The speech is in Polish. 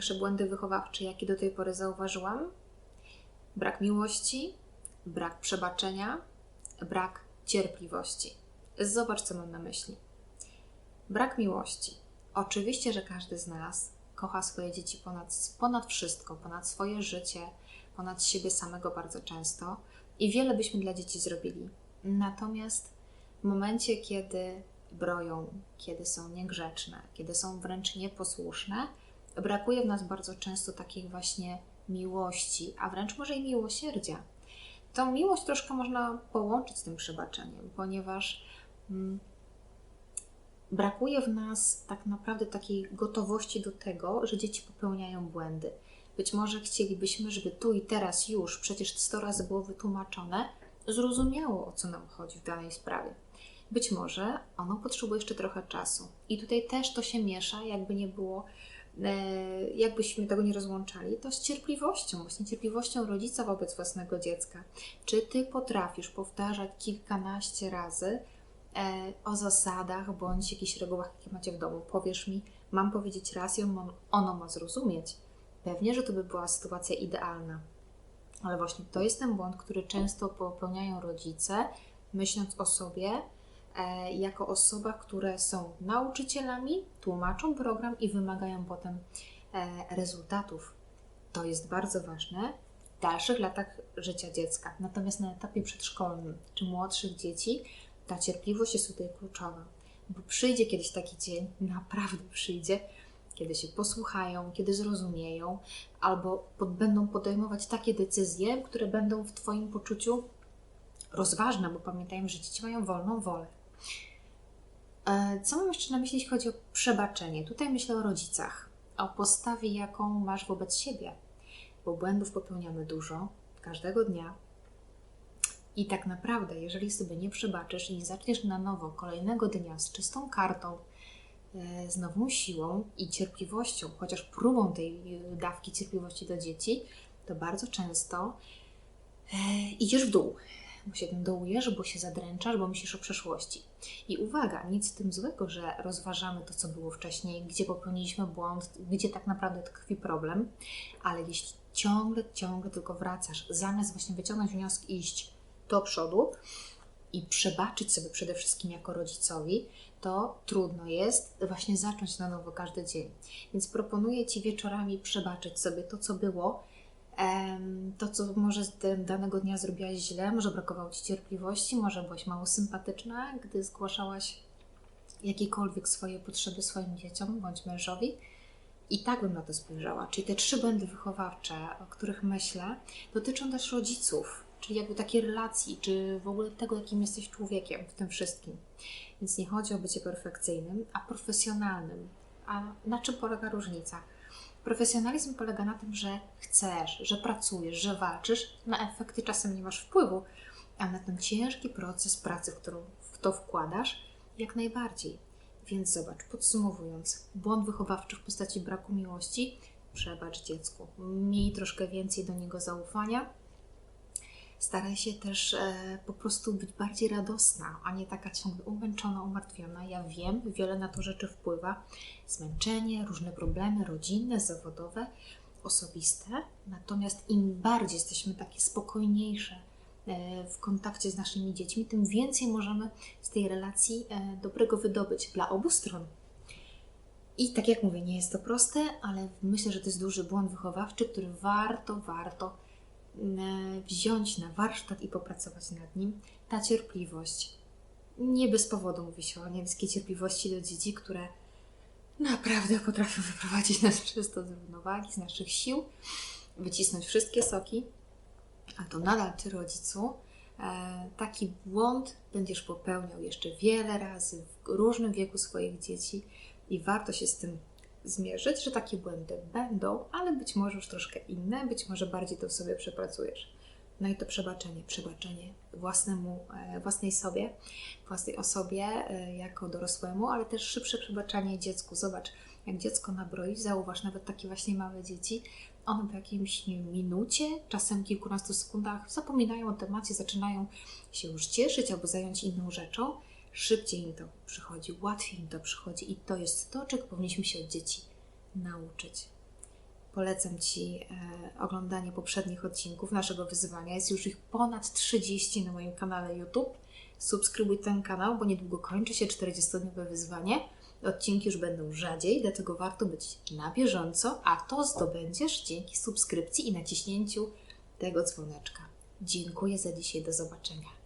największe błędy wychowawcze, jakie do tej pory zauważyłam? Brak miłości, brak przebaczenia, brak cierpliwości. Zobacz, co mam na myśli. Brak miłości. Oczywiście, że każdy z nas kocha swoje dzieci ponad, ponad wszystko, ponad swoje życie, ponad siebie samego bardzo często i wiele byśmy dla dzieci zrobili. Natomiast w momencie, kiedy broją, kiedy są niegrzeczne, kiedy są wręcz nieposłuszne, brakuje w nas bardzo często takiej właśnie miłości, a wręcz może i miłosierdzia. Tą miłość troszkę można połączyć z tym przebaczeniem, ponieważ mm, brakuje w nas tak naprawdę takiej gotowości do tego, że dzieci popełniają błędy. Być może chcielibyśmy, żeby tu i teraz już, przecież 100 razy było wytłumaczone, zrozumiało o co nam chodzi w danej sprawie. Być może ono potrzebuje jeszcze trochę czasu. I tutaj też to się miesza, jakby nie było, jakbyśmy tego nie rozłączali, to z cierpliwością, właśnie cierpliwością rodzica wobec własnego dziecka. Czy ty potrafisz powtarzać kilkanaście razy e, o zasadach bądź jakichś regułach, jakie macie w domu? Powiesz mi, mam powiedzieć raz i ono ma zrozumieć. Pewnie, że to by była sytuacja idealna. Ale właśnie to jest ten błąd, który często popełniają rodzice, myśląc o sobie, E, jako osobach, które są nauczycielami, tłumaczą program i wymagają potem e, rezultatów. To jest bardzo ważne w dalszych latach życia dziecka. Natomiast na etapie przedszkolnym czy młodszych dzieci ta cierpliwość jest tutaj kluczowa, bo przyjdzie kiedyś taki dzień, naprawdę przyjdzie, kiedy się posłuchają, kiedy zrozumieją, albo pod, będą podejmować takie decyzje, które będą w Twoim poczuciu rozważne, bo pamiętajmy, że dzieci mają wolną wolę. E, co mam jeszcze na myśli, jeśli chodzi o przebaczenie? Tutaj myślę o rodzicach, o postawie, jaką masz wobec siebie, bo błędów popełniamy dużo każdego dnia. I tak naprawdę, jeżeli sobie nie przebaczysz i nie zaczniesz na nowo kolejnego dnia z czystą kartą, e, z nową siłą i cierpliwością, chociaż próbą tej e, dawki cierpliwości do dzieci, to bardzo często idziesz w dół bo się tym dołujesz, bo się zadręczasz, bo myślisz o przeszłości. I uwaga, nic z tym złego, że rozważamy to, co było wcześniej, gdzie popełniliśmy błąd, gdzie tak naprawdę tkwi problem, ale jeśli ciągle, ciągle tylko wracasz, zamiast właśnie wyciągnąć wnioski i iść do przodu i przebaczyć sobie przede wszystkim jako rodzicowi, to trudno jest właśnie zacząć na nowo każdy dzień. Więc proponuję Ci wieczorami przebaczyć sobie to, co było, to, co może danego dnia zrobiłaś źle, może brakowało Ci cierpliwości, może byłaś mało sympatyczna, gdy zgłaszałaś jakiekolwiek swoje potrzeby swoim dzieciom bądź mężowi. I tak bym na to spojrzała. Czyli te trzy błędy wychowawcze, o których myślę, dotyczą też rodziców, czyli jakby takiej relacji, czy w ogóle tego, jakim jesteś człowiekiem w tym wszystkim. Więc nie chodzi o bycie perfekcyjnym, a profesjonalnym. A na czym polega różnica? Profesjonalizm polega na tym, że chcesz, że pracujesz, że walczysz, na efekty czasem nie masz wpływu, a na ten ciężki proces pracy, w którą w to wkładasz, jak najbardziej. Więc zobacz, podsumowując, błąd wychowawczy w postaci braku miłości, przebacz dziecku. Miej troszkę więcej do niego zaufania, staraj się też e, po prostu być bardziej radosna, a nie taka ciągle umęczona, umartwiona. Ja wiem, wiele na to rzeczy wpływa. Zmęczenie, różne problemy rodzinne, zawodowe, osobiste. Natomiast im bardziej jesteśmy takie spokojniejsze e, w kontakcie z naszymi dziećmi, tym więcej możemy z tej relacji e, dobrego wydobyć dla obu stron. I tak jak mówię, nie jest to proste, ale myślę, że to jest duży błąd wychowawczy, który warto, warto wziąć na warsztat i popracować nad nim, ta cierpliwość. Nie bez powodu mówi się o niebieskiej cierpliwości do dzieci, które naprawdę potrafią wyprowadzić nas czysto z równowagi, z naszych sił, wycisnąć wszystkie soki, a to nadal Ty, rodzicu, e, taki błąd będziesz popełniał jeszcze wiele razy w różnym wieku swoich dzieci i warto się z tym zmierzyć, że takie błędy będą, ale być może już troszkę inne, być może bardziej to w sobie przepracujesz. No i to przebaczenie, przebaczenie własnemu, e, własnej sobie, własnej osobie e, jako dorosłemu, ale też szybsze przebaczanie dziecku. Zobacz, jak dziecko nabroi, zauważ nawet takie właśnie małe dzieci, one w jakimś minucie, czasem kilkunastu sekundach zapominają o temacie, zaczynają się już cieszyć albo zająć inną rzeczą szybciej im to przychodzi, łatwiej im to przychodzi i to jest to, czego powinniśmy się od dzieci nauczyć. Polecam Ci e, oglądanie poprzednich odcinków naszego wyzwania. Jest już ich ponad 30 na moim kanale YouTube. Subskrybuj ten kanał, bo niedługo kończy się 40-dniowe wyzwanie. Odcinki już będą rzadziej, dlatego warto być na bieżąco, a to zdobędziesz dzięki subskrypcji i naciśnięciu tego dzwoneczka. Dziękuję za dzisiaj, do zobaczenia.